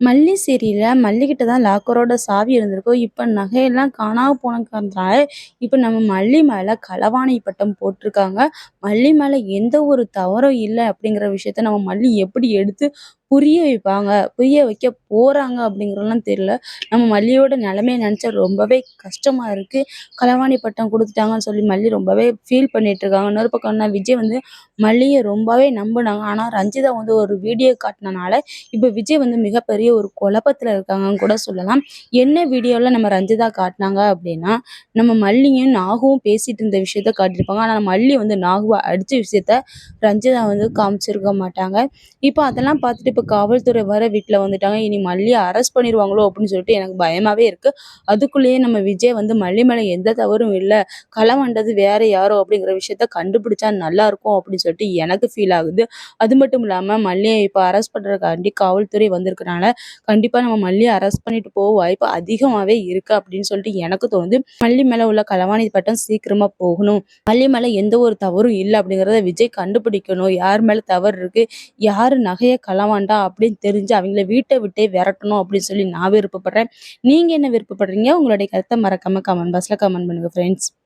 மல்லி சீரியல்ல மல்லிக்கிட்ட தான் லாக்கரோட சாவி இருந்திருக்கும். இப்ப நகையெல்லாம் காணாம போன இப்போ இப்ப நம்ம மல்லி மேலே களவாணி பட்டம் போட்டிருக்காங்க. மல்லி மேலே எந்த ஒரு தவறும் இல்லை அப்படிங்கிற விஷயத்த நம்ம மல்லி எப்படி எடுத்து புரிய வைப்பாங்க, புரிய வைக்க போகிறாங்க அப்படிங்கிறதெல்லாம் தெரியல. நம்ம மல்லியோட நிலமைய நினச்சா ரொம்பவே கஷ்டமாக இருக்குது களவாணி பட்டம் கொடுத்துட்டாங்கன்னு சொல்லி மல்லி ரொம்பவே ஃபீல் பண்ணிட்டு இருக்காங்க. இன்னொரு பக்கம் என்ன விஜய் வந்து மல்லியை ரொம்பவே நம்புனாங்க. ஆனால் ரஞ்சிதா வந்து ஒரு வீடியோ காட்டினனால இப்போ விஜய் வந்து மிகப்பெரிய ஒரு குழப்பத்தில் இருக்காங்கன்னு கூட சொல்லலாம். என்ன வீடியோவில் நம்ம ரஞ்சிதா காட்டினாங்க அப்படின்னா, நம்ம மல்லியும் நாகவும் பேசிகிட்டு இருந்த விஷயத்த காட்டியிருப்பாங்க. ஆனால் மல்லி வந்து நாகுவை அடித்த விஷயத்த ரஞ்சிதா வந்து காமிச்சிருக்க மாட்டாங்க. இப்போ அதெல்லாம் பார்த்துட்டு இப்போ காவல்துறை வர வீட்டில் வந்துட்டாங்க. இனி மல்லியை அரெஸ்ட் பண்ணிடுவாங்களோ அப்படின்னு சொல்லிட்டு எனக்கு பயமாகவே இருக்குது அதுக்குள்ளேயே நம்ம விஜய் வந்து மல்லி மேலே எந்த தவறும் இல்லை களவாண்டது வேறு யாரோ அப்படிங்கிற விஷயத்த கண்டுபிடிச்சா நல்லாயிருக்கும் அப்படின்னு சொல்லிட்டு எனக்கு ஃபீல் ஆகுது. அது மட்டும் இல்லாமல் மல்லியை இப்போ அரெஸ்ட் பண்ணுறதுக்காண்டி காவல்துறை வந்திருக்கனால, கண்டிப்பாக நம்ம மல்லியை அரெஸ்ட் பண்ணிட்டு போக வாய்ப்பு அதிகமாகவே இருக்குது அப்படின்னு சொல்லிட்டு எனக்கு தோணுது. மல்லி மேலே உள்ள களவாணி பட்டம் சீக்கிரமாக போகணும். மல்லி மேலே எந்த ஒரு தவறும் இல்லை அப்படிங்கிறத விஜய் கண்டுபிடிக்கணும். யார் மேலே தவறு இருக்குது யார் நகையை களவாண்டு அப்படின்னு தெரிஞ்சு அவங்கள வீட்டை விட்டே விரட்டணும் அப்படின்னு சொல்லி நான் விருப்பப்படுறேன். நீங்க என்ன விருப்பப்படுறீங்க? உங்களுடைய கருத்தை மறக்காமல் கமெண்ட் பாக்ஸில் கமெண்ட் பண்ணுங்க ஃப்ரெண்ட்ஸ்.